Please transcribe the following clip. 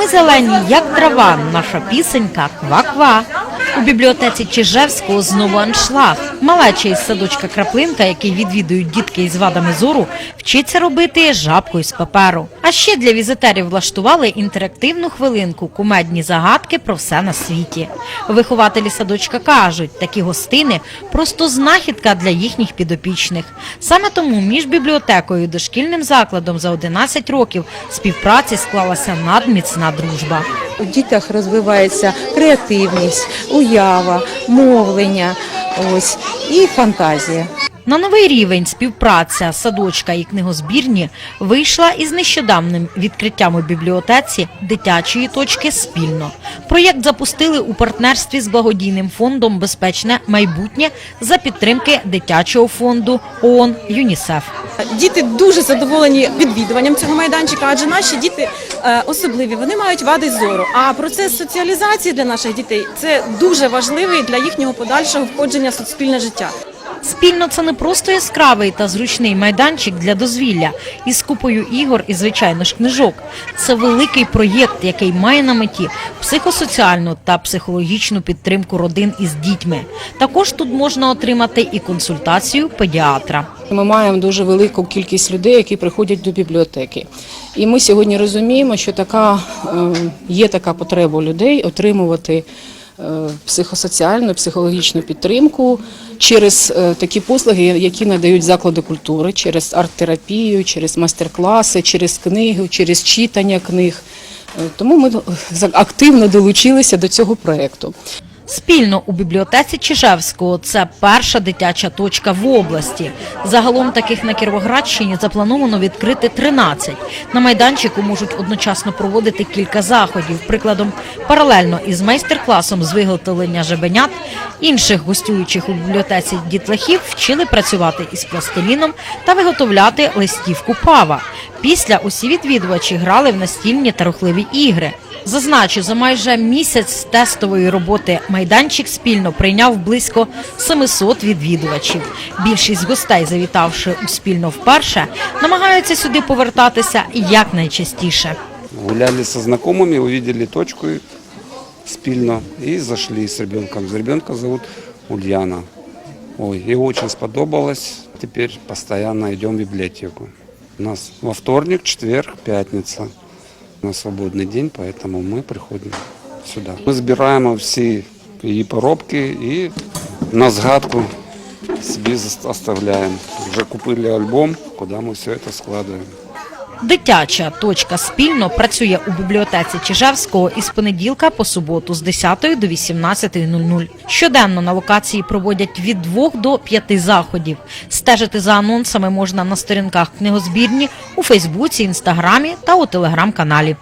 ми зелені, як трава, наша пісенька ква-ква. У бібліотеці Чижевського знову аншлаг. Малеча із садочка Краплинка, який відвідують дітки із вадами зору, вчиться робити жабку із паперу. А ще для візитерів влаштували інтерактивну хвилинку кумедні загадки про все на світі. Вихователі садочка кажуть, такі гостини просто знахідка для їхніх підопічних. Саме тому між бібліотекою і дошкільним закладом за 11 років співпраці склалася надміцна дружба. У дітях розвивається креативність, уява, мовлення, ось і фантазія. На новий рівень співпраця садочка і книгозбірні вийшла із нещодавним відкриттям у бібліотеці дитячої точки спільно. Проєкт запустили у партнерстві з благодійним фондом Безпечне майбутнє за підтримки дитячого фонду ООН ЮНІСЕФ. Діти дуже задоволені відвідуванням цього майданчика, адже наші діти особливі, вони мають вади зору. А процес соціалізації для наших дітей це дуже важливий для їхнього подальшого входження в суспільне життя. Спільно це не просто яскравий та зручний майданчик для дозвілля із купою ігор і звичайно ж книжок. Це великий проєкт, який має на меті психосоціальну та психологічну підтримку родин із дітьми. Також тут можна отримати і консультацію педіатра. Ми маємо дуже велику кількість людей, які приходять до бібліотеки. І ми сьогодні розуміємо, що така е, є така потреба людей отримувати психосоціальну, психологічну підтримку через е, такі послуги, які надають заклади культури, через арт-терапію, через майстер-класи, через книги, через читання книг. Е, Тому ми е, активно долучилися до цього проєкту. Спільно у бібліотеці Чижевського це перша дитяча точка в області. Загалом таких на Кіровоградщині заплановано відкрити 13. На майданчику можуть одночасно проводити кілька заходів. Прикладом, паралельно із майстер-класом з виготовлення жебенят інших гостюючих у бібліотеці дітлахів вчили працювати із пластиліном та виготовляти листівку пава. Після усі відвідувачі грали в настільні та рухливі ігри. Зазначу, за майже місяць тестової роботи майданчик спільно прийняв близько 700 відвідувачів. Більшість гостей, завітавши у спільно вперше, намагаються сюди повертатися якнайчастіше. Гуляли со знакомыми, увидели точку и спильно и зашли с ребенком. Ребенка зовут Ульяна. Ой, ей очень сподобалось. Теперь постоянно идем в библиотеку. У нас во вторник, четверг, пятница. На свободный день, поэтому мы приходим сюда. Мы збираємо всі її поробки і на згадку собі зас- оставляємо. Вже купили альбом, куди ми все це складаємо. Дитяча точка спільно працює у бібліотеці Чижевського із понеділка по суботу з 10 до 18.00. Щоденно на локації проводять від 2 до 5 заходів. Стежити за анонсами можна на сторінках книгозбірні у Фейсбуці, Інстаграмі та у телеграм-каналі.